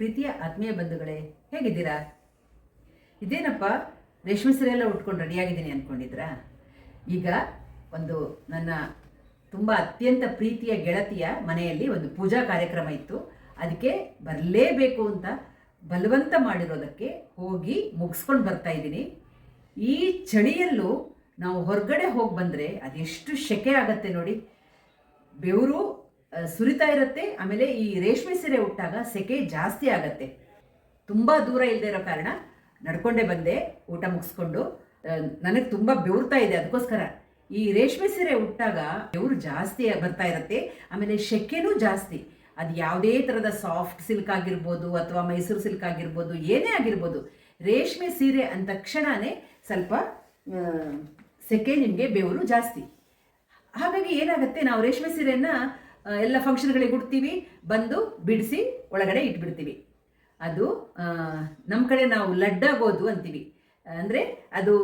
ಪ್ರೀತಿಯ ಆತ್ಮೀಯ ಬಂಧುಗಳೇ, ಹೇಗಿದ್ದೀರಾ? ಇದೇನಪ್ಪ, ರೇಷ್ಮೆ ಸೀರೆ ಎಲ್ಲ ಉಟ್ಕೊಂಡು ರೆಡಿಯಾಗಿದ್ದೀನಿ ಅಂದ್ಕೊಂಡಿದ್ರಾ ಈಗ ಒಂದು ನನ್ನ ತುಂಬ ಅತ್ಯಂತ ಪ್ರೀತಿಯ ಗೆಳತಿಯ ಮನೆಯಲ್ಲಿ ಒಂದು ಪೂಜಾ ಕಾರ್ಯಕ್ರಮ ಇತ್ತು. ಅದಕ್ಕೆ ಬರಲೇಬೇಕು ಅಂತ ಬಲವಂತ ಮಾಡಿರೋದಕ್ಕೆ ಹೋಗಿ ಮುಗಿಸ್ಕೊಂಡು ಬರ್ತಾ ಇದ್ದೀನಿ. ಈ ಚಳಿಯಲ್ಲೂ ನಾವು ಹೊರಗಡೆ ಹೋಗಿ ಬಂದರೆ ಅದೆಷ್ಟು ಶೆಕೆ ಆಗತ್ತೆ ನೋಡಿ. ಬೆವರು ಸುರಿತಾ ಇರುತ್ತೆ, ಆಮೇಲೆ ಈ ರೇಷ್ಮೆ ಸೀರೆ ಉಟ್ಟಾಗ ಸೆಕೆ ಜಾಸ್ತಿ ಆಗತ್ತೆ. ತುಂಬ ದೂರ ಇಲ್ಲದೆ ಇರೋ ಕಾರಣ ನಡ್ಕೊಂಡೇ ಬಂದೆ, ಊಟ ಮುಗಿಸ್ಕೊಂಡು. ನನಗೆ ತುಂಬ ಬೆವರ್ತಾ ಇದೆ, ಅದಕ್ಕೋಸ್ಕರ. ಈ ರೇಷ್ಮೆ ಸೀರೆ ಉಟ್ಟಾಗ ಬೆವರು ಜಾಸ್ತಿ ಬರ್ತಾ ಇರುತ್ತೆ, ಆಮೇಲೆ ಶೆಕೆನೂ ಜಾಸ್ತಿ. ಅದು ಯಾವುದೇ ಥರದ ಸಾಫ್ಟ್ ಸಿಲ್ಕ್ ಆಗಿರ್ಬೋದು ಅಥವಾ ಮೈಸೂರು ಸಿಲ್ಕ್ ಆಗಿರ್ಬೋದು, ಏನೇ ಆಗಿರ್ಬೋದು, ರೇಷ್ಮೆ ಸೀರೆ ಅಂದ ತಕ್ಷಣವೇ ಸ್ವಲ್ಪ ಸೆಕೆ ನಿಮಗೆ ಬೆವರು ಜಾಸ್ತಿ. ಹಾಗಾಗಿ ಏನಾಗುತ್ತೆ, ನಾವು ರೇಷ್ಮೆ ಸೀರೆಯನ್ನ ಎಲ್ಲ ಫಂಕ್ಷನ್ಗಳಿಗೆ ಉಡ್ತೀವಿ ಬಂದು ಬಿಡಿಸಿ ಒಳಗಡೆ ಇಟ್ಬಿಡ್ತೀವಿ. ಅದು ನಮ್ಮ ಕಡೆ ನಾವು ಲಡ್ಡಾಗೋದು ಅಂತೀವಿ. ಅಂದರೆ ಅದು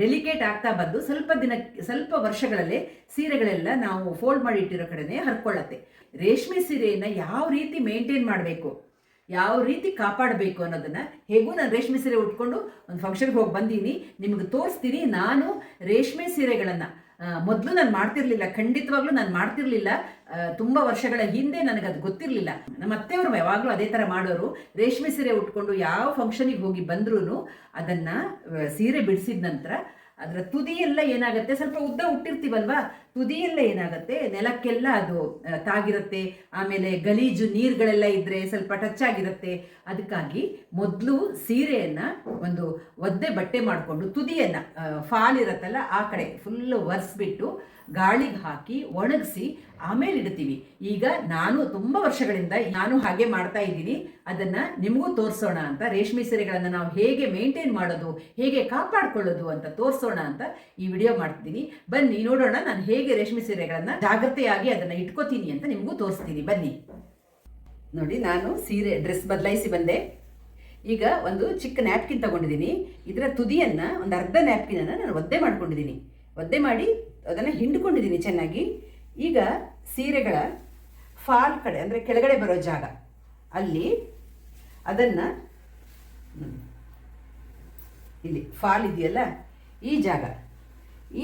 ಡೆಲಿಕೇಟ್ ಆಗ್ತಾ ಬಂದು ಸ್ವಲ್ಪ ದಿನ, ಸ್ವಲ್ಪ ವರ್ಷಗಳಲ್ಲೇ ಸೀರೆಗಳೆಲ್ಲ ನಾವು ಫೋಲ್ಡ್ ಮಾಡಿ ಇಟ್ಟಿರೋ ಕಡೆನೇ ಹರ್ಕೊಳ್ಳತ್ತೆ. ರೇಷ್ಮೆ ಸೀರೆಯನ್ನು ಯಾವ ರೀತಿ ಮೇಂಟೈನ್ ಮಾಡಬೇಕು, ಯಾವ ರೀತಿ ಕಾಪಾಡಬೇಕು ಅನ್ನೋದನ್ನ ಹೇಗೂ ನಾನು ರೇಷ್ಮೆ ಸೀರೆ ಉಟ್ಕೊಂಡು ಒಂದು ಫಂಕ್ಷನ್ಗೆ ಹೋಗಿ ಬಂದೀನಿ. ನಿಮಗೆ ತೋರಿಸ್ತೀನಿ. ನಾನು ರೇಷ್ಮೆ ಸೀರೆಗಳನ್ನು ಮೊದಲು ನಾನು ಮಾಡ್ತಿರ್ಲಿಲ್ಲ, ಖಂಡಿತವಾಗ್ಲೂ ನಾನು ಮಾಡ್ತಿರ್ಲಿಲ್ಲ. ತುಂಬಾ ವರ್ಷಗಳ ಹಿಂದೆ ನನಗೆ ಅದು ಗೊತ್ತಿರಲಿಲ್ಲ. ನಮ್ಮ ಅತ್ತೆಯವರು ಯಾವಾಗಲೂ ಅದೇ ಥರ ಮಾಡೋರು. ರೇಷ್ಮೆ ಸೀರೆ ಉಟ್ಕೊಂಡು ಯಾವ ಫಂಕ್ಷನಿಗೆ ಹೋಗಿ ಬಂದ್ರೂ ಅದನ್ನು ಸೀರೆ ಬಿಡಿಸಿದ ನಂತರ ಅದರ ತುದಿಯೆಲ್ಲ ಏನಾಗುತ್ತೆ? ಸ್ವಲ್ಪ ಉದ್ದ ಹುಟ್ಟಿರ್ತೀವಲ್ವಾ? ತುದಿಯೆಲ್ಲ ಏನಾಗುತ್ತೆ? ನೆಲಕ್ಕೆಲ್ಲ ಅದು ತಾಗಿರುತ್ತೆ. ಆಮೇಲೆ ಗಲೀಜು ನೀರುಗಳೆಲ್ಲ ಇದ್ರೆ ಸ್ವಲ್ಪ ಟಚ್ ಆಗಿರುತ್ತೆ. ಅದಕ್ಕಾಗಿ ಮೊದಲು ಸೀರೆಯನ್ನ ಒಂದು ಒದ್ದೆ ಬಟ್ಟೆ ಮಾಡಿಕೊಂಡು ತುದಿಯನ್ನ ಫಾಲ್ ಇರುತ್ತಲ್ಲ ಆ ಕಡೆ ಫುಲ್ ಒರೆಸ್ಬಿಟ್ಟು ಗಾಳಿಗೆ ಹಾಕಿ ಒಣಗಿಸಿ ಆಮೇಲೆ ಇಡ್ತೀವಿ. ಈಗ ನಾನು ತುಂಬ ವರ್ಷಗಳಿಂದ ನಾನು ಹಾಗೆ ಮಾಡ್ತಾ ಇದ್ದೀನಿ. ಅದನ್ನ ನಿಮಗೂ ತೋರಿಸೋಣ ಅಂತ, ರೇಷ್ಮೆ ಸೀರೆಗಳನ್ನು ನಾವು ಹೇಗೆ ಮೇಂಟೈನ್ ಮಾಡೋದು, ಹೇಗೆ ಕಾಪಾಡಿಕೊಳ್ಳೋದು ಅಂತ ತೋರಿಸೋಣ ಅಂತ ಈ ವಿಡಿಯೋ ಮಾಡ್ತಿದ್ದೀನಿ. ಬನ್ನಿ, ನೋಡೋಣ ನಾನು ಹೇಗೆ ರೇಷ್ಮೆ ಸೀರೆಗಳನ್ನು ಜಾಗ್ರತೆಯಾಗಿ ಅದನ್ನ ಇಟ್ಕೋತೀನಿ ಅಂತ ನಿಮಗೂ ತೋರಿಸ್ತೀನಿ. ಬನ್ನಿ. ನೋಡಿ, ನಾನು ಸೀರೆ ಡ್ರೆಸ್ ಬದಲಾಯಿಸಿ ಬಂದೆ. ಈಗ ಒಂದು ಚಿಕ್ಕ ನ್ಯಾಪ್ಕಿನ್ ತಗೊಂಡಿದ್ದೀನಿ. ಇದರ ತುದಿಯನ್ನ, ಒಂದು ಅರ್ಧ ನ್ಯಾಪ್ಕಿನನ್ನು ನಾನು ಒದ್ದೆ ಮಾಡ್ಕೊಂಡಿದ್ದೀನಿ. ಒದ್ದೆ ಮಾಡಿ ಅದನ್ನು ಹಿಂಡ್ಕೊಂಡಿದ್ದೀನಿ ಚೆನ್ನಾಗಿ. ಈಗ ಸೀರೆಗಳ ಫಾಲ್ ಕಡೆ, ಅಂದರೆ ಕೆಳಗಡೆ ಬರೋ ಜಾಗ, ಅಲ್ಲಿ ಅದನ್ನು ಇಲ್ಲಿ ಫಾಲ್ ಇದೆಯಲ್ಲ, ಈ ಜಾಗ.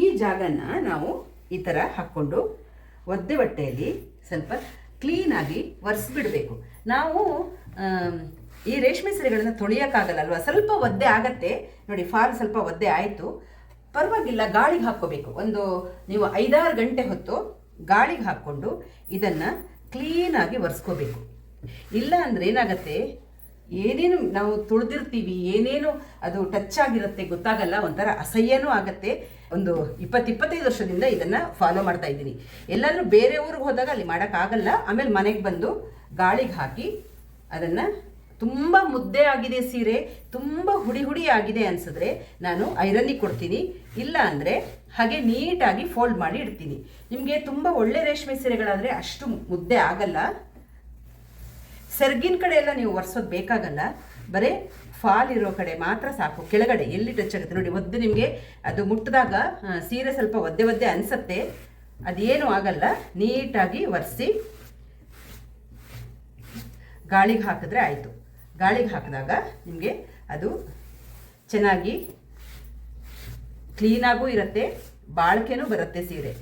ಈ ಜಾಗನ ನಾವು ಈ ಥರ ಹಾಕ್ಕೊಂಡು ಒದ್ದೆ ಬಟ್ಟೆಯಲ್ಲಿ ಸ್ವಲ್ಪ ಕ್ಲೀನಾಗಿ ಒರೆಸ್ಬಿಡಬೇಕು. ನಾವು ಈ ರೇಷ್ಮೆ ಸೀರೆಗಳನ್ನು ತೊಳೆಯೋಕ್ಕಾಗಲ್ಲ ಅಲ್ವಾ? ಸ್ವಲ್ಪ ಒದ್ದೆ ಆಗತ್ತೆ. ನೋಡಿ, ಫಾಲ್ ಸ್ವಲ್ಪ ಒದ್ದೆ ಆಯಿತು. ಪರವಾಗಿಲ್ಲ, ಗಾಳಿಗೆ ಹಾಕ್ಕೋಬೇಕು. ಒಂದು, ನೀವು ಐದಾರು ಗಂಟೆ ಹೊತ್ತು ಗಾಳಿಗೆ ಹಾಕ್ಕೊಂಡು ಇದನ್ನು ಕ್ಲೀನಾಗಿ ಒರೆಸ್ಕೋಬೇಕು. ಇಲ್ಲ ಅಂದರೆ ಏನಾಗುತ್ತೆ? ಏನೇನು ನಾವು ತುಳಿದಿರ್ತೀವಿ, ಏನೇನು ಅದು ಟಚ್ ಆಗಿರುತ್ತೆ ಗೊತ್ತಾಗಲ್ಲ, ಒಂಥರ ಅಸಹ್ಯನೂ ಆಗುತ್ತೆ. ಒಂದು ಇಪ್ಪತ್ತು, ಇಪ್ಪತ್ತೈದು ವರ್ಷದಿಂದ ಇದನ್ನು ಫಾಲೋ ಮಾಡ್ತಾ ಇದ್ದೀನಿ. ಎಲ್ಲಾದರೂ ಬೇರೆ ಊರಿಗೆ ಹೋದಾಗ ಅಲ್ಲಿ ಮಾಡೋಕ್ಕಾಗಲ್ಲ. ಆಮೇಲೆ ಮನೆಗೆ ಬಂದು ಗಾಳಿಗೆ ಹಾಕಿ ಅದನ್ನು ತುಂಬ ಮುದ್ದೆ ಆಗಿದೆ ಸೀರೆ, ತುಂಬ ಹುಡಿ ಹುಡಿ ಆಗಿದೆ ಅನ್ಸಿದ್ರೆ ನಾನು ಐರನ್ನಿಗೆ ಕೊಡ್ತೀನಿ. ಇಲ್ಲ ಅಂದರೆ ಹಾಗೆ ನೀಟಾಗಿ ಫೋಲ್ಡ್ ಮಾಡಿ ಇಡ್ತೀನಿ. ನಿಮಗೆ ತುಂಬ ಒಳ್ಳೆ ರೇಷ್ಮೆ ಸೀರೆಗಳಾದರೆ ಅಷ್ಟು ಮುದ್ದೆ ಆಗಲ್ಲ. ಸೆರ್ಗಿನ ಕಡೆ ಎಲ್ಲ ನೀವು ಒರೆಸೋದು ಬೇಕಾಗಲ್ಲ. ಬರೇ ಫಾಲ್ ಇರೋ ಕಡೆ ಮಾತ್ರ ಸಾಕು. ಕೆಳಗಡೆ ಎಲ್ಲಿ ಟಚ್ ಆಗುತ್ತೆ ನೋಡಿ. ಒದ್ದು ನಿಮಗೆ ಅದು ಮುಟ್ಟಿದಾಗ ಸೀರೆ ಸ್ವಲ್ಪ ಒದ್ದೆ ಒದ್ದೆ ಅನಿಸತ್ತೆ. ಅದೇನು ಆಗಲ್ಲ. ನೀಟಾಗಿ ಒರೆಸಿ ಗಾಳಿಗೆ ಹಾಕಿದ್ರೆ ಆಯಿತು. ಗಾಳಿಗೆ ಹಾಕಿದಾಗ ನಿಮಗೆ ಅದು ಚೆನ್ನಾಗಿ ಕ್ಲೀನಾಗೂ ಇರುತ್ತೆ, ಬಾಳಿಕೆನೂ ಬರುತ್ತೆ ಸೀರೆ.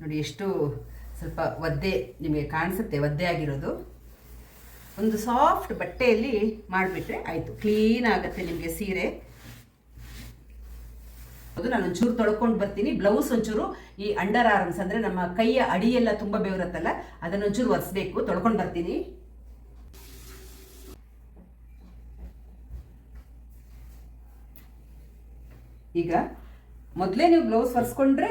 ನೋಡಿ, ಎಷ್ಟು ಸ್ವಲ್ಪ ಒದ್ದೆ ನಿಮಗೆ ಕಾಣಿಸುತ್ತೆ, ಒದ್ದೆ ಆಗಿರೋದು. ಒಂದು ಸಾಫ್ಟ್ ಬಟ್ಟೆಯಲ್ಲಿ ಮಾಡಿಬಿಟ್ರೆ ಆಯಿತು ಕ್ಲೀನ್ ಆಗುತ್ತೆ ನಿಮಗೆ ಸೀರೆ. ಅದು ನಾನು ಒಂಚೂರು ತೊಳ್ಕೊಂಡು ಬರ್ತೀನಿ. ಬ್ಲೌಸ್ ಒಂಚೂರು ಈ ಅಂಡರ್ ಆರ್ಮ್ಸ್ ಅಂದರೆ ನಮ್ಮ ಕೈಯ ಅಡಿಯೆಲ್ಲ ತುಂಬ ಬೆವರತ್ತಲ್ಲ, ಅದನ್ನ ಒಂಚೂರು ಒರೆಸ್ಬೇಕು. ತೊಳ್ಕೊಂಡು ಬರ್ತೀನಿ. ಈಗ ಮೊದಲೇ ನೀವು ಬ್ಲೌಸ್ ಒರೆಸ್ಕೊಂಡ್ರೆ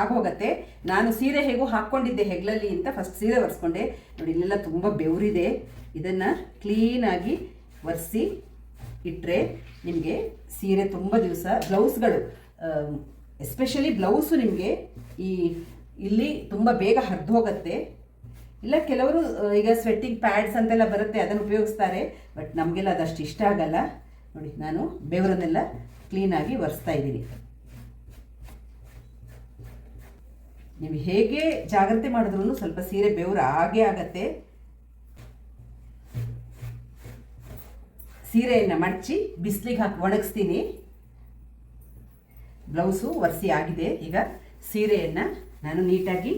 ಆಗೋಗತ್ತೆ. ನಾನು ಸೀರೆ ಹೇಗೋ ಹಾಕ್ಕೊಂಡಿದ್ದೆ ಹೆಗ್ಲಲ್ಲಿ ಅಂತ ಫಸ್ಟ್ ಸೀರೆ ಒರೆಸ್ಕೊಂಡೆ. ನೋಡಿ, ಇಲ್ಲೆಲ್ಲ ತುಂಬ ಬೆವರಿದೆ. ಇದನ್ನು ಕ್ಲೀನಾಗಿ ಒರೆಸಿ ಇಟ್ಟರೆ ನಿಮಗೆ ಸೀರೆ ತುಂಬ ದಿವಸ, ಬ್ಲೌಸ್ಗಳು ಎಸ್ಪೆಷಲಿ ಬ್ಲೌಸು ನಿಮಗೆ ಈ ಇಲ್ಲಿ ತುಂಬ ಬೇಗ ಹರಿದು ಹೋಗುತ್ತೆ. ಇಲ್ಲ ಕೆಲವರು ಈಗ ಸ್ವೆಟ್ಟಿಂಗ್ ಪ್ಯಾಡ್ಸ್ ಅಂತೆಲ್ಲ ಬರುತ್ತೆ, ಅದನ್ನು ಉಪಯೋಗಿಸ್ತಾರೆ. ಬಟ್ ನಮಗೆಲ್ಲ ಅದಷ್ಟು ಇಷ್ಟ ಆಗಲ್ಲ. ನೋಡಿ, ನಾನು ಬೆವರನ್ನೆಲ್ಲ ಕ್ಲೀನಾಗಿ ಒರೆಸ್ತಾ ಇದ್ದೀನಿ. ನೀವು ಹೇಗೆ ಜಾಗ್ರತೆ ಮಾಡಿದ್ರು ಸ್ವಲ್ಪ ಸೀರೆ ಬೆವರು ಹಾಗೆ ಆಗತ್ತೆ. ಸೀರೆಯನ್ನು ಮಡಚಿ ಬಿಸಿಲಿಗೆ ಹಾಕಿ ಒಣಗಿಸ್ತೀನಿ. ಬ್ಲೌಸು ಒರೆಸಿ ಆಗಿದೆ. ಈಗ ಸೀರೆಯನ್ನು ನಾನು ನೀಟಾಗಿ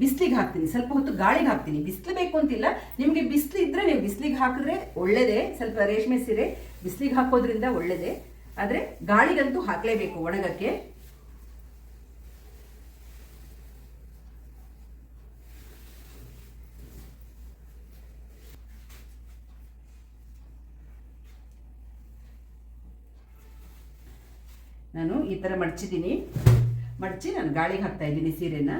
ಬಿಸಿಲಿಗೆ ಹಾಕ್ತೀನಿ. ಸ್ವಲ್ಪ ಹೊತ್ತು ಗಾಳಿಗೆ ಹಾಕ್ತೀನಿ. ಬಿಸಿಲು ಬೇಕು ಅಂತಿಲ್ಲ. ನಿಮಗೆ ಬಿಸಿಲು ಇದ್ದರೆ ನೀವು ಬಿಸಿಲಿಗೆ ಹಾಕಿದ್ರೆ ಒಳ್ಳೆಯದೇ ಸ್ವಲ್ಪ ರೇಷ್ಮೆ ಸೀರೆ ಬಿಸಿಲಿಗೆ ಹಾಕೋದ್ರಿಂದ ಒಳ್ಳೆಯದೇ ಆದರೆ ಗಾಳಿಗಂತೂ ಹಾಕಲೇಬೇಕು ಒಣಗಕ್ಕೆ. ನಾನು ಈ ಥರ ಮಡಚಿದ್ದೀನಿ. ಮಡಚಿ ನಾನು ಗಾಳಿಗೆ ಹಾಕ್ತಾ ಇದ್ದೀನಿ ಸೀರೆನ.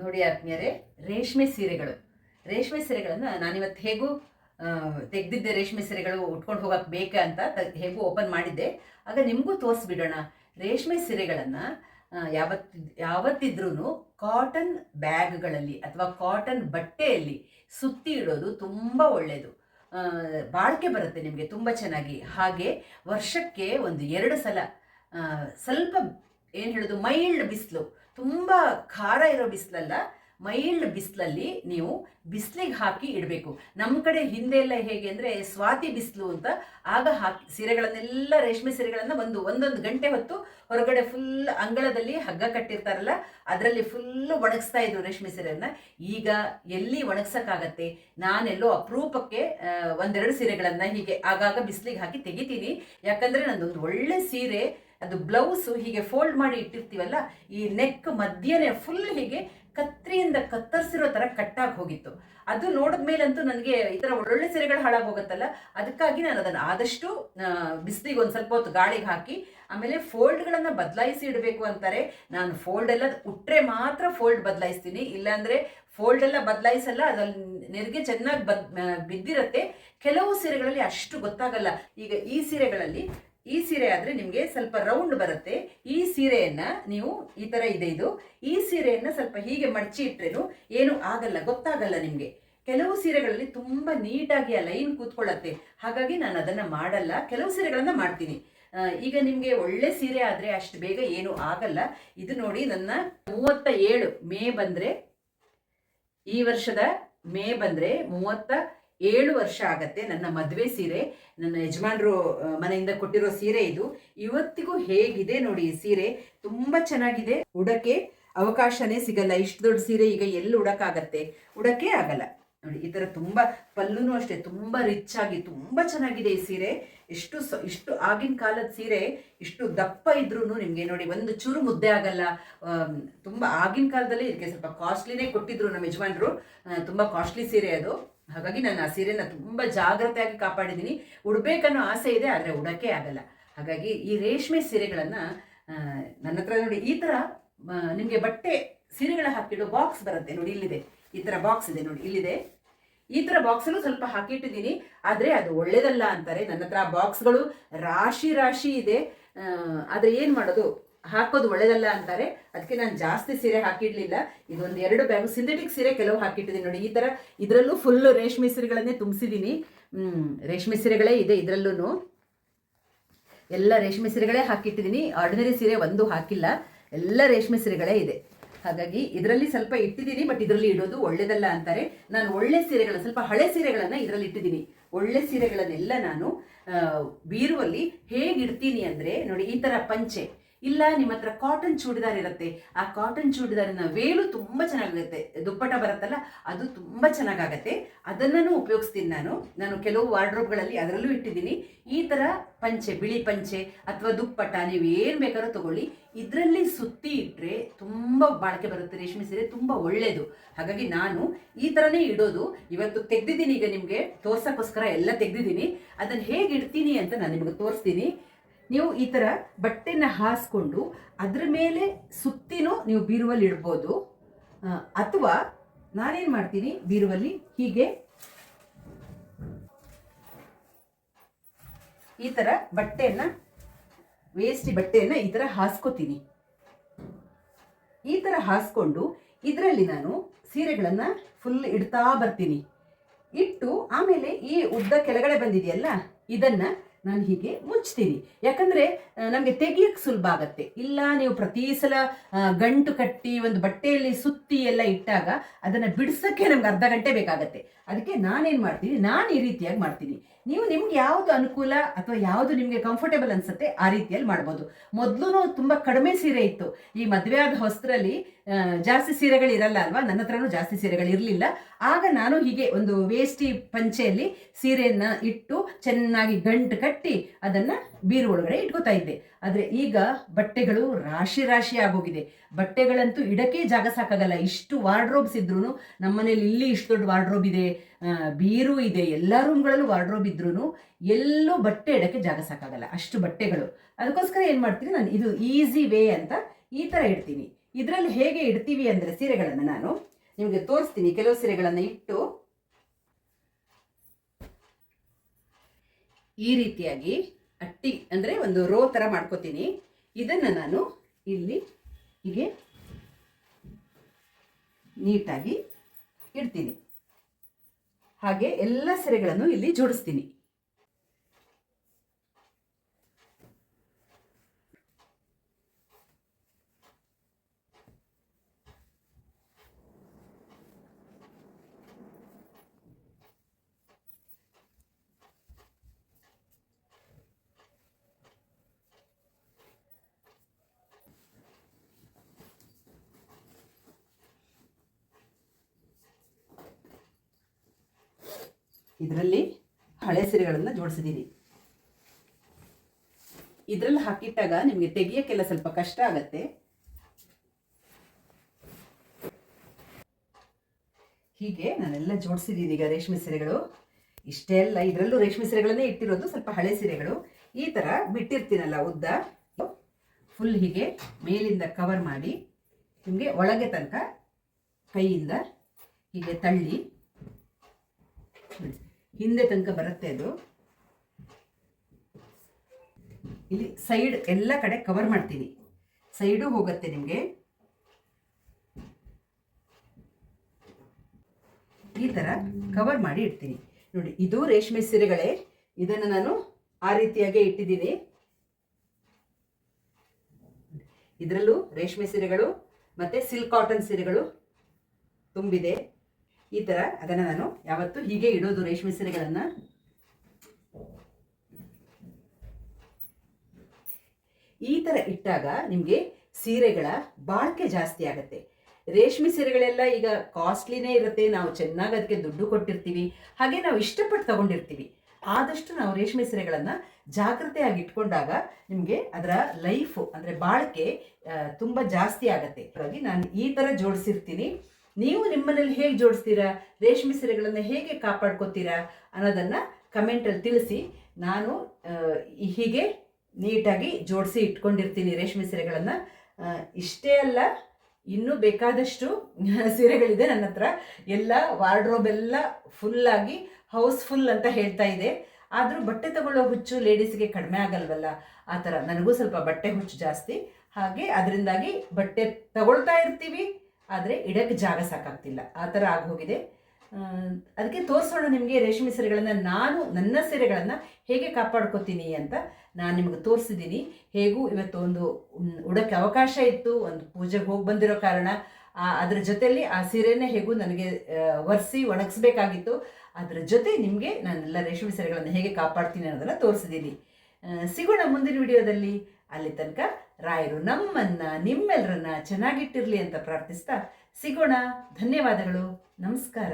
ನೋಡಿ ಆತ್ಮೀಯರೇ, ರೇಷ್ಮೆ ಸೀರೆಗಳು. ರೇಷ್ಮೆ ಸೀರೆಗಳನ್ನು ನಾನಿವತ್ತು ಹೇಗೂ ತೆಗೆದಿದ್ದೆ ರೇಷ್ಮೆ ಸೀರೆಗಳು ಉಟ್ಕೊಂಡು ಹೋಗಕ್ಕೆ ಬೇಕಾ ಅಂತ ಹೇಗೂ ಓಪನ್ ಮಾಡಿದ್ದೆ. ಆಗ ನಿಮಗೂ ತೋರಿಸ್ಬಿಡೋಣ. ರೇಷ್ಮೆ ಸೀರೆಗಳನ್ನು ಯಾವತ್ತು ಯಾವತ್ತಿದ್ರೂ ಕಾಟನ್ ಬ್ಯಾಗ್ಗಳಲ್ಲಿ ಅಥವಾ ಕಾಟನ್ ಬಟ್ಟೆಯಲ್ಲಿ ಸುತ್ತಿ ಇಡೋದು ತುಂಬ ಒಳ್ಳೆಯದು ಬಾಳಿಕೆ ಬರುತ್ತೆ ನಿಮಗೆ ತುಂಬ ಚೆನ್ನಾಗಿ. ಹಾಗೆ ವರ್ಷಕ್ಕೆ ಒಂದು ಎರಡು ಸಲ ಸ್ವಲ್ಪ ಏನು ಹೇಳೋದು? ಮೈಲ್ಡ್ ಬಿಸಿಲು. ತುಂಬ ಖಾರ ಇರೋ ಬಿಸಿಲಲ್ಲ, ಮೈಲ್ಡ್ ಬಿಸಿಲಲ್ಲಿ ನೀವು ಬಿಸಿಲಿಗೆ ಹಾಕಿ ಇಡಬೇಕು. ನಮ್ಮ ಕಡೆ ಹಿಂದೆ ಎಲ್ಲ ಹೇಗೆ ಅಂದರೆ ಸ್ವಾತಿ ಬಿಸಿಲು ಅಂತ ಆಗ ಹಾಕಿ, ಸೀರೆಗಳನ್ನೆಲ್ಲ ರೇಷ್ಮೆ ಸೀರೆಗಳನ್ನು ಒಂದು, ಒಂದೊಂದು ಗಂಟೆ ಹೊತ್ತು ಹೊರಗಡೆ ಫುಲ್ ಅಂಗಳದಲ್ಲಿ ಹಗ್ಗ ಕಟ್ಟಿರ್ತಾರಲ್ಲ, ಅದರಲ್ಲಿ ಫುಲ್ ಒಣಗಿಸ್ತಾ ಇದ್ರು ರೇಷ್ಮೆ ಸೀರೆಯನ್ನು. ಈಗ ಎಲ್ಲಿ ಒಣಗ್ಸಕ್ಕಾಗತ್ತೆ? ನಾನೆಲ್ಲೋ ಅಪರೂಪಕ್ಕೆ ಒಂದೆರಡು ಸೀರೆಗಳನ್ನು ಹೀಗೆ ಆಗಾಗ ಬಿಸಿಲಿಗೆ ಹಾಕಿ ತೆಗಿತೀನಿ. ಯಾಕಂದ್ರೆ ನಂದೊಂದು ಒಳ್ಳೆ ಸೀರೆ ಅದು ಬ್ಲೌಸು ಹೀಗೆ ಫೋಲ್ಡ್ ಮಾಡಿ ಇಟ್ಟಿರ್ತೀವಲ್ಲ, ಈ ನೆಕ್ ಮಧ್ಯನೇ ಫುಲ್ ಹೀಗೆ ಕತ್ರಿಯಿಂದ ಕತ್ತರಿಸಿರೋ ಥರ ಕಟ್ಟಾಗಿ ಹೋಗಿತ್ತು. ಅದು ನೋಡಿದ ಮೇಲಂತೂ ನನಗೆ ಈ ಥರ ಒಳ್ಳೊಳ್ಳೆ ಸೀರೆಗಳು ಹಾಳಾಗಿ ಹೋಗುತ್ತಲ್ಲ ಅದಕ್ಕಾಗಿ ನಾನು ಅದನ್ನು ಆದಷ್ಟು ಬಿಸಿಲಿಗೆ ಒಂದು ಸ್ವಲ್ಪ ಹೊತ್ತು ಗಾಳಿಗೆ ಹಾಕಿ, ಆಮೇಲೆ ಫೋಲ್ಡ್ಗಳನ್ನು ಬದಲಾಯಿಸಿ ಇಡಬೇಕು ಅಂತಾರೆ. ನಾನು ಫೋಲ್ಡ್ ಎಲ್ಲ ಉಟ್ರೆ ಮಾತ್ರ ಫೋಲ್ಡ್ ಬದಲಾಯಿಸ್ತೀನಿ, ಇಲ್ಲಾಂದರೆ ಫೋಲ್ಡ್ ಎಲ್ಲ ಬದಲಾಯಿಸಲ್ಲ, ಅದ್ರಲ್ಲಿ ನೆರಿಗೆ ಚೆನ್ನಾಗಿ ಬದ್ ಬಿದ್ದಿರತ್ತೆ. ಕೆಲವು ಸೀರೆಗಳಲ್ಲಿ ಅಷ್ಟು ಗೊತ್ತಾಗಲ್ಲ. ಈಗ ಈ ಸೀರೆಗಳಲ್ಲಿ ಈ ಸೀರೆ ಆದ್ರೆ ನಿಮಗೆ ಸ್ವಲ್ಪ ರೌಂಡ್ ಬರುತ್ತೆ. ಈ ಸೀರೆಯನ್ನ ನೀವು ಈ ತರ ಇದೆ ಇದು. ಈ ಸೀರೆಯನ್ನ ಸ್ವಲ್ಪ ಹೀಗೆ ಮಡಚಿ ಇಟ್ರೇನು ಏನು ಆಗಲ್ಲ, ಗೊತ್ತಾಗಲ್ಲ ನಿಮಗೆ. ಕೆಲವು ಸೀರೆಗಳಲ್ಲಿ ತುಂಬಾ ನೀಟಾಗಿ ಆ ಲೈನ್ ಕೂತ್ಕೊಳ್ಳತ್ತೆ. ಹಾಗಾಗಿ ನಾನು ಅದನ್ನ ಮಾಡಲ್ಲ. ಕೆಲವು ಸೀರೆಗಳನ್ನು ಮಾಡ್ತೀನಿ. ಈಗ ನಿಮಗೆ ಒಳ್ಳೆ ಸೀರೆ ಆದ್ರೆ ಅಷ್ಟು ಬೇಗ ಏನು ಆಗಲ್ಲ. ಇದು ನೋಡಿ ನನ್ನ ಮೂವತ್ತ ಏಳು ಮೇ ಬಂದ್ರೆ, ಈ ವರ್ಷದ ಮೇ ಬಂದ್ರೆ ಮೂವತ್ತ ಏಳು ವರ್ಷ ಆಗತ್ತೆ ನನ್ನ ಮದುವೆ ಸೀರೆ. ನನ್ನ ಯಜಮಾನ್ರು ಮನೆಯಿಂದ ಕೊಟ್ಟಿರೋ ಸೀರೆ ಇದು. ಇವತ್ತಿಗೂ ಹೇಗಿದೆ ನೋಡಿ ಈ ಸೀರೆ. ತುಂಬಾ ಚೆನ್ನಾಗಿದೆ. ಉಡಕ್ಕೆ ಅವಕಾಶನೇ ಸಿಗಲ್ಲ. ಇಷ್ಟು ದೊಡ್ಡ ಸೀರೆ ಈಗ ಎಲ್ಲಿ ಉಡಕ್ಕಾಗತ್ತೆ? ಉಡಕ್ಕೆ ಆಗಲ್ಲ. ನೋಡಿ, ಈ ತರ ತುಂಬಾ ಪಲ್ಲುನು ಅಷ್ಟೇ, ತುಂಬಾ ರಿಚ್ ಆಗಿ, ತುಂಬಾ ಚೆನ್ನಾಗಿದೆ ಈ ಸೀರೆ. ಎಷ್ಟು ಇಷ್ಟು ಆಗಿನ ಕಾಲದ ಸೀರೆ, ಇಷ್ಟು ದಪ್ಪ ಇದ್ರೂ ನಿಮಗೆ ನೋಡಿ ಒಂದು ಚೂರು ಮುದ್ದೆ ಆಗಲ್ಲ. ತುಂಬ ಆಗಿನ ಕಾಲದಲ್ಲಿ ಇದಕ್ಕೆ ಸ್ವಲ್ಪ ಕಾಸ್ಟ್ಲಿನೇ ಕೊಟ್ಟಿದ್ರು ನಮ್ಮ ಯಜಮಾನ್ರು. ತುಂಬಾ ಕಾಸ್ಟ್ಲಿ ಸೀರೆ ಅದು. ಹಾಗಾಗಿ ನಾನು ಆ ಸೀರೆನ ತುಂಬಾ ಜಾಗ್ರತೆಯಾಗಿ ಕಾಪಾಡಿದ್ದೀನಿ. ಉಡ್ಬೇಕನ್ನೋ ಆಸೆ ಇದೆ, ಆದರೆ ಉಡಕ್ಕೆ ಆಗಲ್ಲ. ಹಾಗಾಗಿ ಈ ರೇಷ್ಮೆ ಸೀರೆಗಳನ್ನ ನನ್ನ ಹತ್ರ ನೋಡಿ, ಈ ತರ ನಿಮಗೆ ಬಟ್ಟೆ ಸೀರೆಗಳ ಹಾಕಿಡೋ ಬಾಕ್ಸ್ ಬರುತ್ತೆ. ನೋಡಿ, ಇಲ್ಲಿದೆ. ಈ ತರ ಬಾಕ್ಸ್ ಇದೆ, ನೋಡಿ, ಇಲ್ಲಿದೆ. ಈ ತರ ಬಾಕ್ಸಲ್ಲೂ ಸ್ವಲ್ಪ ಹಾಕಿಟ್ಟಿದ್ದೀನಿ. ಆದರೆ ಅದು ಒಳ್ಳೇದಲ್ಲ ಅಂತಾರೆ. ನನ್ನ ಹತ್ರ ಬಾಕ್ಸ್ಗಳು ರಾಶಿ ರಾಶಿ ಇದೆ. ಆದರೆ ಏನ್ ಮಾಡೋದು? ಹಾಕೋದು ಒಳ್ಳೇದಲ್ಲ ಅಂತಾರೆ. ಅದಕ್ಕೆ ನಾನು ಜಾಸ್ತಿ ಸೀರೆ ಹಾಕಿಡ್ಲಿಲ್ಲ. ಇದೊಂದು ಎರಡು ಬ್ಯಾಗ್ ಸಿಂಥೆಟಿಕ್ ಸೀರೆ ಕೆಲವು ಹಾಕಿಟ್ಟಿದ್ದೀನಿ ನೋಡಿ. ಈ ತರ ಇದರಲ್ಲೂ ಫುಲ್ ರೇಷ್ಮೆ ಸೀರೆಗಳನ್ನೇ ತುಂಬಿಸಿದ್ದೀನಿ. ರೇಷ್ಮೆ ಸೀರೆಗಳೇ ಇದೆ ಇದರಲ್ಲೂ ಎಲ್ಲ ರೇಷ್ಮೆ ಸೀರೆಗಳೇ ಹಾಕಿಟ್ಟಿದ್ದೀನಿ. ಆರ್ಡಿನರಿ ಸೀರೆ ಒಂದು ಹಾಕಿಲ್ಲ. ಎಲ್ಲ ರೇಷ್ಮೆ ಸೀರೆಗಳೇ ಇದೆ. ಹಾಗಾಗಿ ಇದರಲ್ಲಿ ಸ್ವಲ್ಪ ಇಟ್ಟಿದ್ದೀನಿ ಬಟ್ ಇದರಲ್ಲಿ ಇಡೋದು ಒಳ್ಳೇದಲ್ಲ ಅಂತಾರೆ. ನಾನು ಒಳ್ಳೆ ಸೀರೆಗಳ, ಸ್ವಲ್ಪ ಹಳೆ ಸೀರೆಗಳನ್ನ ಇದರಲ್ಲಿ ಇಟ್ಟಿದ್ದೀನಿ. ಒಳ್ಳೆ ಸೀರೆಗಳನ್ನೆಲ್ಲ ನಾನು ಬೀರುವಲ್ಲಿ ಹೇಗೆ ಇಡ್ತೀನಿ ಅಂದ್ರೆ ನೋಡಿ, ಈ ತರ ಪಂಚೆ. ಇಲ್ಲ, ನಿಮ್ಮ ಹತ್ರ ಕಾಟನ್ ಚೂಡಿದಾರ್ ಇರುತ್ತೆ. ಆ ಕಾಟನ್ ಚೂಡಿದಾರಿನ ವೇಲು ತುಂಬ ಚೆನ್ನಾಗಿರುತ್ತೆ. ದುಪ್ಪಟ ಬರುತ್ತಲ್ಲ, ಅದು ತುಂಬ ಚೆನ್ನಾಗಾಗತ್ತೆ. ಅದನ್ನೂ ಉಪಯೋಗಿಸ್ತೀನಿ ನಾನು. ನಾನು ಕೆಲವು ವಾರ್ಡ್ರೋಬ್ಗಳಲ್ಲಿ ಅದರಲ್ಲೂ ಇಟ್ಟಿದ್ದೀನಿ. ಈ ಥರ ಪಂಚೆ, ಬಿಳಿ ಪಂಚೆ ಅಥವಾ ದುಪ್ಪಟ ನೀವು ಏನು ಬೇಕಾದ್ರೂ ತಗೊಳ್ಳಿ. ಇದರಲ್ಲಿ ಸುತ್ತಿ ಇಟ್ಟರೆ ತುಂಬ ಬಾಳಿಕೆ ಬರುತ್ತೆ, ರೇಷ್ಮೆ ಸೀರೆ ತುಂಬ ಒಳ್ಳೆಯದು ಹಾಗಾಗಿ ನಾನು ಈ ಥರನೇ ಇಡೋದು. ಇವತ್ತು ತೆಗೆದಿದ್ದೀನಿ ಈಗ ನಿಮಗೆ. ತೋರ್ಸೋಕ್ಕೋಸ್ಕರ ಎಲ್ಲ ತೆಗ್ದಿದ್ದೀನಿ. ಅದನ್ನು ಹೇಗೆ ಇಡ್ತೀನಿ ಅಂತ ನಾನು ನಿಮಗೆ ತೋರಿಸ್ತೀನಿ. ನೀವು ಈ ಥರ ಬಟ್ಟೆನ ಹಾಸ್ಕೊಂಡು ಅದ್ರ ಮೇಲೆ ಸುತ್ತಿನೂ ನೀವು ಬೀರುವಲ್ಲಿ ಇಡ್ಬೋದು. ಅಥವಾ ನಾನೇನು ಮಾಡ್ತೀನಿ? ಬೀರುವಲ್ಲಿ ಹೀಗೆ ಈ ಥರ ಬಟ್ಟೆಯನ್ನು ವೇಸ್ಟ್ ಬಟ್ಟೆಯನ್ನು ಈ ಥರ ಹಾಸ್ಕೋತೀನಿ. ಈ ಥರ ಹಾಸ್ಕೊಂಡು ಇದರಲ್ಲಿ ನಾನು ಸೀರೆಗಳನ್ನು ಫುಲ್ ಇಡ್ತಾ ಬರ್ತೀನಿ. ಇಟ್ಟು ಆಮೇಲೆ ಈ ಉದ್ದ ಕೆಳಗಡೆ ಬಂದಿದೆಯಲ್ಲ, ಇದನ್ನು ನಾನು ಹೀಗೆ ಮುಚ್ತೀನಿ. ಯಾಕಂದರೆ ನಮಗೆ ತೆಗಿಯಕ್ಕೆ ಸುಲಭ ಆಗತ್ತೆ. ಇಲ್ಲ, ನೀವು ಪ್ರತಿ ಸಲ ಗಂಟು ಕಟ್ಟಿ ಒಂದು ಬಟ್ಟೆಯಲ್ಲಿ ಸುತ್ತಿ ಎಲ್ಲ ಇಟ್ಟಾಗ ಅದನ್ನು ಬಿಡಿಸೋಕ್ಕೆ ನಮ್ಗೆ ಅರ್ಧ ಗಂಟೆ ಬೇಕಾಗತ್ತೆ. ಅದಕ್ಕೆ ನಾನೇನು ಮಾಡ್ತೀನಿ? ನಾನು ಈ ರೀತಿಯಾಗಿ ಮಾಡ್ತೀನಿ. ನೀವು ನಿಮ್ಗೆ ಯಾವುದು ಅನುಕೂಲ ಅಥವಾ ಯಾವುದು ನಿಮಗೆ ಕಂಫರ್ಟೇಬಲ್ ಅನ್ಸುತ್ತೆ, ಆ ರೀತಿಯಲ್ಲಿ ಮಾಡ್ಬೋದು. ಮೊದಲು ತುಂಬ ಕಡಿಮೆ ಸೀರೆ ಇತ್ತು. ಈ ಮದುವೆ ಆದ ಹೊಸರಲ್ಲಿ ಜಾಸ್ತಿ ಸೀರೆಗಳು ಇರಲ್ಲ ಅಲ್ವಾ? ನನ್ನ ಹತ್ರನೂ ಜಾಸ್ತಿ ಸೀರೆಗಳು ಇರಲಿಲ್ಲ. ಆಗ ನಾನು ಹೀಗೆ ಒಂದು ವೇಸ್ಟಿ ಪಂಚೆಯಲ್ಲಿ ಸೀರೆಯನ್ನ ಇಟ್ಟು ಚೆನ್ನಾಗಿ ಗಂಟು ಕಟ್ಟಿ ಅದನ್ನು ಬೀರು ಒಳಗಡೆ ಇಟ್ಕೋತಾ ಇದ್ದೆ. ಆದರೆ ಈಗ ಬಟ್ಟೆಗಳು ರಾಶಿ ರಾಶಿ ಆಗೋಗಿದೆ. ಬಟ್ಟೆಗಳಂತೂ ಇಡಕ್ಕೆ ಜಾಗ ಸಾಕಾಗಲ್ಲ. ಇಷ್ಟು ವಾರ್ಡ್ರೋಬ್ಸ್ ಇದ್ರೂ ನಮ್ಮನೇಲಿ ಇಲ್ಲಿ ಇಷ್ಟು ದೊಡ್ಡ ವಾರ್ಡ್ರೋಬ್ ಇದೆ ಬೀರು ಇದೆ, ಎಲ್ಲ ರೂಮ್ಗಳಲ್ಲೂ ವಾರ್ಡ್ರೋಬ್ ಇದ್ರೂ ಎಲ್ಲೂ ಬಟ್ಟೆ ಇಡಕ್ಕೆ ಜಾಗ ಸಾಕಾಗಲ್ಲ. ಅಷ್ಟು ಬಟ್ಟೆಗಳು. ಅದಕ್ಕೋಸ್ಕರ ಏನು ಮಾಡ್ತೀನಿ ನಾನು, ಇದು ಈಸಿ ವೇ ಅಂತ ಈ ಥರ ಇಡ್ತೀನಿ. ಇದರಲ್ಲಿ ಹೇಗೆ ಇಡ್ತೀವಿ ಅಂದರೆ ಸೀರೆಗಳನ್ನು ನಾನು ನಿಮಗೆ ತೋರಿಸ್ತೀನಿ. ಕೆಲವು ಸೀರೆಗಳನ್ನು ಇಟ್ಟು ಈ ರೀತಿಯಾಗಿ ಅಟ್ಟಿ ಅಂದರೆ ಒಂದು ರೋ ಥರ ಮಾಡ್ಕೋತೀನಿ. ಇದನ್ನು ನಾನು ಇಲ್ಲಿ ಹೀಗೆ ನೀಟಾಗಿ ಇಡ್ತೀನಿ. ಹಾಗೆ ಎಲ್ಲ ಸೆರೆಗಳನ್ನು ಇಲ್ಲಿ ಜೋಡಿಸ್ತೀನಿ. ಇದರಲ್ಲಿ ಹಳೆ ಸೀರೆಗಳನ್ನು ಜೋಡಿಸಿದ್ದೀನಿ ಇದರಲ್ಲಿ ಹಾಕಿಟ್ಟಾಗ ನಿಮಗೆ ತೆಗಿಯೋಕ್ಕೆಲ್ಲ ಸ್ವಲ್ಪ ಕಷ್ಟ ಆಗತ್ತೆ. ಹೀಗೆ ನಾನೆಲ್ಲ ಜೋಡಿಸಿದ್ದೀನಿ ಈಗ ರೇಷ್ಮೆ ಸೀರೆಗಳು. ಇಷ್ಟೇ ಅಲ್ಲ ಇದರಲ್ಲೂ ರೇಷ್ಮೆ ಸೀರೆಗಳನ್ನೇ ಇಟ್ಟಿರೋದು ಸ್ವಲ್ಪ ಹಳೆ ಸೀರೆಗಳು. ಈ ಥರ ಬಿಟ್ಟಿರ್ತೀನಲ್ಲ ಉದ್ದ. ಫುಲ್ ಹೀಗೆ ಮೇಲಿಂದ ಕವರ್ ಮಾಡಿ ನಿಮಗೆ ಒಳಗೆ ತನಕ ಕೈಯಿಂದ ಹೀಗೆ ತಳ್ಳಿ ಹಿಂದೆ ತನಕ ಬರುತ್ತೆ ಅದು. ಇಲ್ಲಿ ಸೈಡ್ ಎಲ್ಲ ಕಡೆ ಕವರ್ ಮಾಡ್ತೀನಿ. ಸೈಡು ಹೋಗುತ್ತೆ ನಿಮಗೆ. ಈ ಥರ ಕವರ್ ಮಾಡಿ ಇಡ್ತೀನಿ. ನೋಡಿ, ಇದು ರೇಷ್ಮೆ ಸೀರೆಗಳೇ. ಇದನ್ನು ನಾನು ಆ ರೀತಿಯಾಗೇ ಇಟ್ಟಿದ್ದೀನಿ. ಇದರಲ್ಲೂ ರೇಷ್ಮೆ ಸೀರೆಗಳು ಮತ್ತು ಸಿಲ್ಕ್ ಕಾಟನ್ ಸೀರೆಗಳು ತುಂಬಿದೆ. ಈ ಥರ ಅದನ್ನು ನಾನು ಯಾವತ್ತೂ ಹೀಗೆ ಇಡೋದು ರೇಷ್ಮೆ ಸೀರೆಗಳನ್ನ. ಈ ಥರ ಇಟ್ಟಾಗ ನಿಮಗೆ ಸೀರೆಗಳ ಬಾಳಿಕೆ ಜಾಸ್ತಿ ಆಗುತ್ತೆ. ರೇಷ್ಮೆ ಸೀರೆಗಳೆಲ್ಲ ಈಗ ಕಾಸ್ಟ್ಲಿನೇ ಇರುತ್ತೆ, ನಾವು ಚೆನ್ನಾಗಿ ಅದಕ್ಕೆ ದುಡ್ಡು ಕೊಟ್ಟಿರ್ತೀವಿ, ಹಾಗೆ ನಾವು ಇಷ್ಟಪಟ್ಟು ತಗೊಂಡಿರ್ತೀವಿ. ಆದಷ್ಟು ನಾವು ರೇಷ್ಮೆ ಸೀರೆಗಳನ್ನು ಜಾಗ್ರತೆಯಾಗಿ ಇಟ್ಕೊಂಡಾಗ ನಿಮಗೆ ಅದರ ಲೈಫು ಅಂದರೆ ಬಾಳಿಕೆ ತುಂಬ ಜಾಸ್ತಿ ಆಗುತ್ತೆ. ಹಾಗಾಗಿ ನಾನು ಈ ಥರ ಜೋಡಿಸಿರ್ತೀನಿ. ನೀವು ನಿಮ್ಮನೇಲಿ ಹೇಗೆ ಜೋಡಿಸ್ತೀರಾ? ರೇಷ್ಮೆ ಸೀರೆಗಳನ್ನು ಹೇಗೆ ಕಾಪಾಡ್ಕೋತೀರಾ? ಅನ್ನೋದನ್ನು ಕಮೆಂಟಲ್ಲಿ ತಿಳಿಸಿ. ನಾನು ಹೀಗೆ ನೀಟಾಗಿ ಜೋಡಿಸಿ ಇಟ್ಕೊಂಡಿರ್ತೀನಿ ರೇಷ್ಮೆ ಸೀರೆಗಳನ್ನು. ಇಷ್ಟೇ ಅಲ್ಲ, ಇನ್ನೂ ಬೇಕಾದಷ್ಟು ಸೀರೆಗಳಿದೆ ನನ್ನ ಹತ್ರ. ಎಲ್ಲ ವಾರ್ಡ್ರೋಬ್ ಎಲ್ಲ ಫುಲ್ಲಾಗಿ ಹೌಸ್ಫುಲ್ ಅಂತ ಹೇಳ್ತಾ ಇದೆ. ಆದರೂ ಬಟ್ಟೆ ತಗೊಳ್ಳೋ ಹುಚ್ಚು ಲೇಡೀಸ್ಗೆ ಕಡಿಮೆ ಆಗಲ್ವಲ್ಲ? ಆ ಥರ. ನನಗೂ ಸ್ವಲ್ಪ ಬಟ್ಟೆ ಹುಚ್ಚು ಜಾಸ್ತಿ. ಹಾಗೆ ಅದರಿಂದಾಗಿ ಬಟ್ಟೆ ತಗೊಳ್ತಾ ಇರ್ತೀವಿ. ಆದರೆ ಇಡಕ್ಕೆ ಜಾಗ ಸಾಕಾಗ್ತಿಲ್ಲ. ಆ ಥರ ಆಗೋಗಿದೆ ಅದಕ್ಕೆ ತೋರಿಸೋಣ ನಿಮಗೆ ರೇಷ್ಮೆ ಸೀರೆಗಳನ್ನು ನಾನು, ನನ್ನ ಸೀರೆಗಳನ್ನು ಹೇಗೆ ಕಾಪಾಡ್ಕೋತೀನಿ ಅಂತ ನಾನು ನಿಮಗೆ ತೋರಿಸಿದ್ದೀನಿ ಹೇಗೂ ಇವತ್ತು ಒಂದು ಉಡಕ್ಕೆ ಅವಕಾಶ ಇತ್ತು, ಒಂದು ಪೂಜೆಗೆ ಹೋಗಿ ಬಂದಿರೋ ಕಾರಣ ಅದ್ರ ಜೊತೆಯಲ್ಲಿ ಆ ಸೀರೆನೇ ಹೇಗೂ ನನಗೆ ಒರೆಸಿ ಒಣಗಿಸ್ಬೇಕಾಗಿತ್ತು. ಅದರ ಜೊತೆ ನಿಮಗೆ ನಾನೆಲ್ಲ ರೇಷ್ಮೆ ಸೀರೆಗಳನ್ನು ಹೇಗೆ ಕಾಪಾಡ್ತೀನಿ ಅನ್ನೋದನ್ನು ತೋರಿಸಿದ್ದೀನಿ ಸಿಗೋಣ ಮುಂದಿನ ವಿಡಿಯೋದಲ್ಲಿ. ಅಲ್ಲಿ ತನಕ ರಾಯರು ನಮ್ಮನ್ನ ನಿಮ್ಮೆಲ್ಲರನ್ನ ಚೆನ್ನಾಗಿಟ್ಟಿರಲಿ ಅಂತ ಪ್ರಾರ್ಥಿಸ್ತಾ ಸಿಗೋಣ. ಧನ್ಯವಾದಗಳು. ನಮಸ್ಕಾರ.